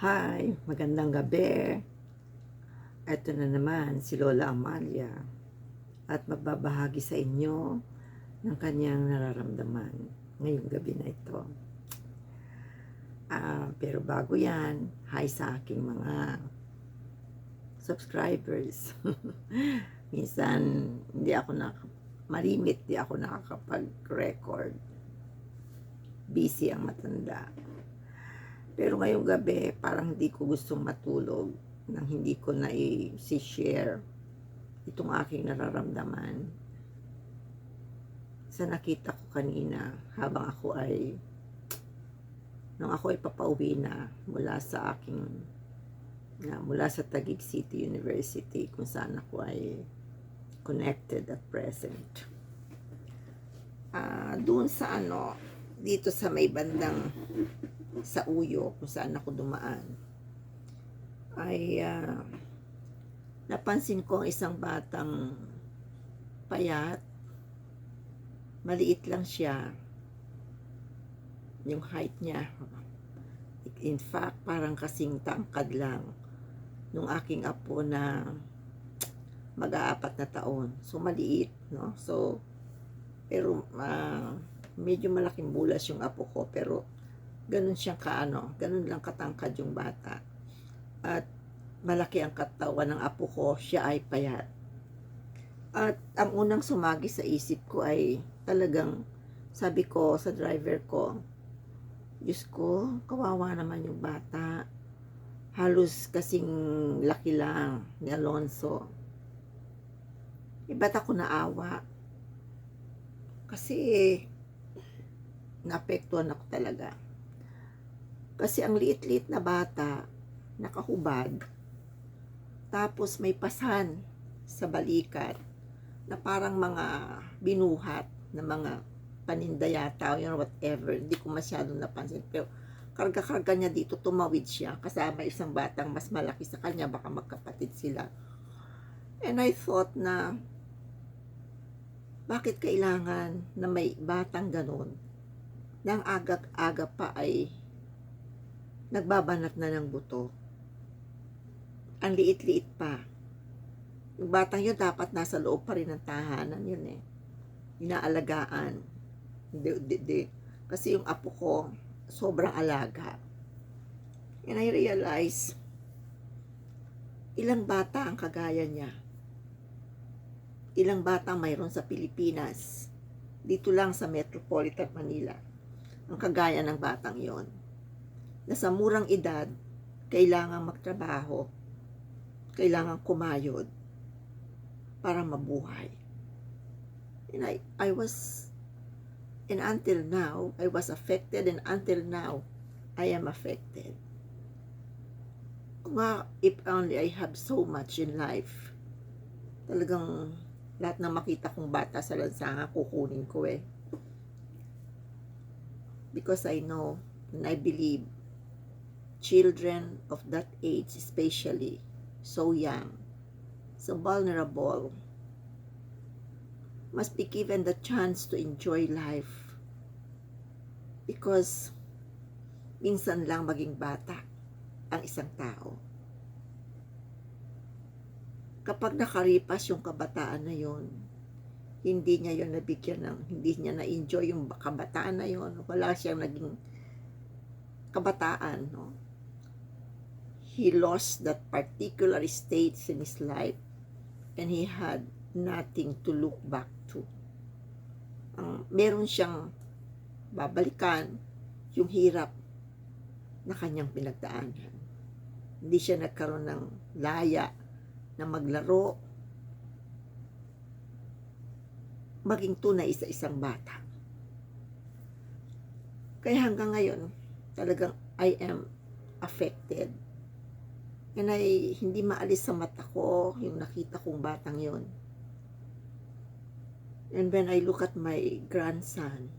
Hi, magandang gabi. Ito na naman si Lola Amalia at magbabahagi sa inyo ng kanyang nararamdaman ngayong gabi na ito. Ah, pero bago yan, hi sa aking mga subscribers. Minsan, hindi ako na malimit, di ako nakakapag-record. Busy ang matanda. Pero ngayong gabi, parang hindi ko gustong matulog nang hindi ko na i-share itong aking nararamdaman sa nakita ko kanina habang ako ay nung ako ay papauwi na mula sa aking na mula sa Taguig City University kung saan ako ay connected at present. Ah, doon sa ano, dito sa may bandang sa Uyo kung saan ako dumaan ay ah, napansin ko ang isang batang payat. Maliit lang siya. Yung height niya in fact parang kasing tangkad lang nung aking apo na mag-aapat na taon. So maliit no? So pero ah, medyo malaking bulas yung apo ko pero ganun siyang kaano, ganun lang katangkad yung bata. At malaki ang katawan ng apo ko, siya ay payat. At ang unang sumagi sa isip ko ay talagang sabi ko sa driver ko, Diyos ko, kawawa naman yung bata. Halos kasing laki lang ni Alonso. Eh, ba't ako naawa? Kasi naapektuhan ako talaga. Kasi ang liit-liit na bata, nakahubad, tapos may pasan sa balikat na parang mga binuhat na mga paninda yata o yun, whatever. Hindi ko masyadong napansin. Pero karga-karga niya dito, tumawid siya. Kasama isang batang mas malaki sa kanya, baka magkapatid sila. And I thought na, bakit kailangan na may batang ganun? Nang agak-aga pa ay nagbabanat na ng buto. Ang liit-liit pa. Yung batang yun dapat nasa loob pa rin ng tahanan yun eh. Inaalagaan. Di, di, di. Kasi yung apo ko, sobrang alaga. And I realize, ilang bata ang kagaya niya. Ilang bata mayroon sa Pilipinas. Dito lang sa Metropolitan Manila. Ang kagaya ng batang yon na sa murang edad, kailangan magtrabaho, kailangan kumayod para mabuhay. And I, I was, and until now, I was affected and until now, I am affected. Nga, if only I have so much in life, talagang lahat na makita kong bata sa lansangan, kukunin ko eh. Because I know and I believe children of that age, especially so young, so vulnerable, must be given the chance to enjoy life. Because minsan lang maging bata ang isang tao. Kapag nakaripas yung kabataan na yon, hindi niya yon nabigyan ng, hindi niya na-enjoy yung kabataan na yon, wala siyang naging kabataan, no? He lost that particular stage in his life and he had nothing to look back to. Ang meron siyang babalikan yung hirap na kanyang pinagdaanan. Hindi siya nagkaroon ng laya na maglaro maging tunay sa isang bata. Kaya hanggang ngayon, talagang I am affected And I, hindi maalis sa mata ko yung nakita kong batang yon. And when I look at my grandson,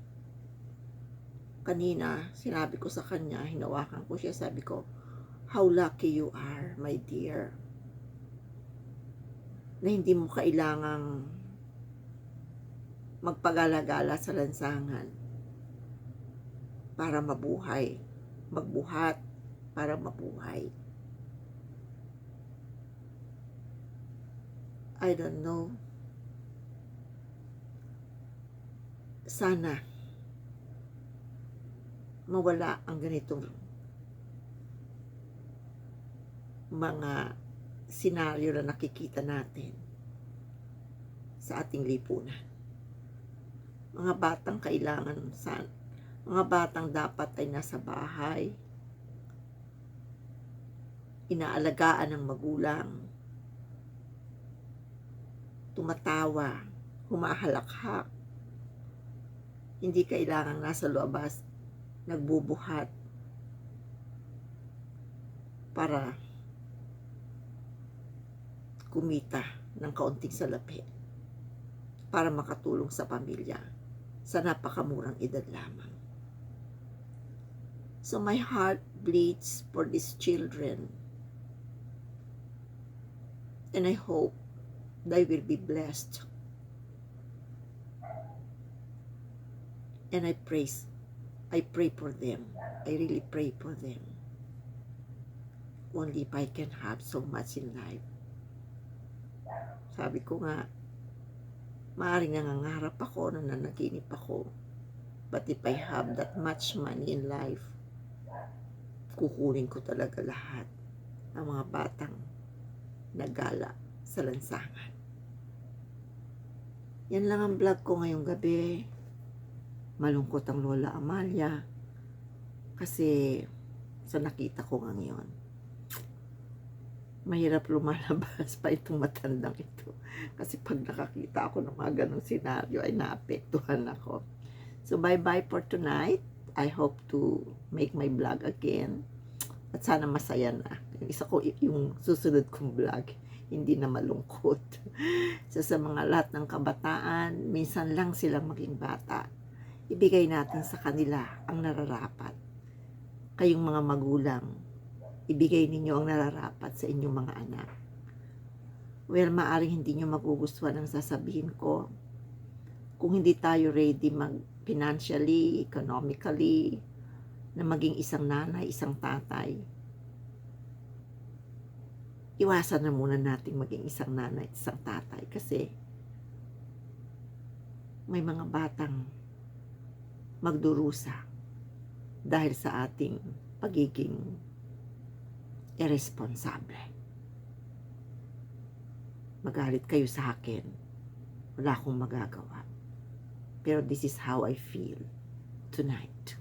kanina, sinabi ko sa kanya, hinawakan ko siya, sabi ko, how lucky you are, my dear. Na hindi mo kailangang magpagalagala sa lansangan para mabuhay, magbuhat, para mabuhay. I don't know. Sana mawala ang ganitong mga senaryo na nakikita natin sa ating lipunan. Mga batang kailangan sa mga batang dapat ay nasa bahay, inaalagaan ng magulang, tumatawa, humahalakhak, hindi kailangan nasa labas, nagbubuhat para kumita ng kaunting salapi para makatulong sa pamilya sa napakamurang edad lamang. So my heart bleeds for these children and I hope they will be blessed. And I praise, I pray for them. I really pray for them. Only if I can have so much in life. Sabi ko nga, maaaring nangangarap ako, nananaginip ako. But if I have that much money in life, kukunin ko talaga lahat ng mga batang nagala sa lansangan. Yan lang ang vlog ko ngayong gabi. Malungkot ang Lola Amalia kasi sa nakita ko ngayon mahirap lumalabas pa itong matandang ito. Kasi pag nakakita ako ng mga ganong senaryo ay naapektuhan ako. So bye-bye for tonight. I hope to make my vlog again. At sana masaya na. Yung isa ko, yung susunod kong vlog, hindi na malungkot. so sa mga lahat ng kabataan, minsan lang silang maging bata. Ibigay natin sa kanila ang nararapat. Kayong mga magulang, ibigay ninyo ang nararapat sa inyong mga anak. Well, maaring hindi nyo magugustuhan ang sasabihin ko. Kung hindi tayo ready mag financially, economically, na maging isang nanay, isang tatay, iwasan na muna nating maging isang nanay, isang tatay kasi may mga batang magdurusa dahil sa ating pagiging irresponsable. Magalit kayo sa akin. Wala akong magagawa. Pero this is how I feel tonight.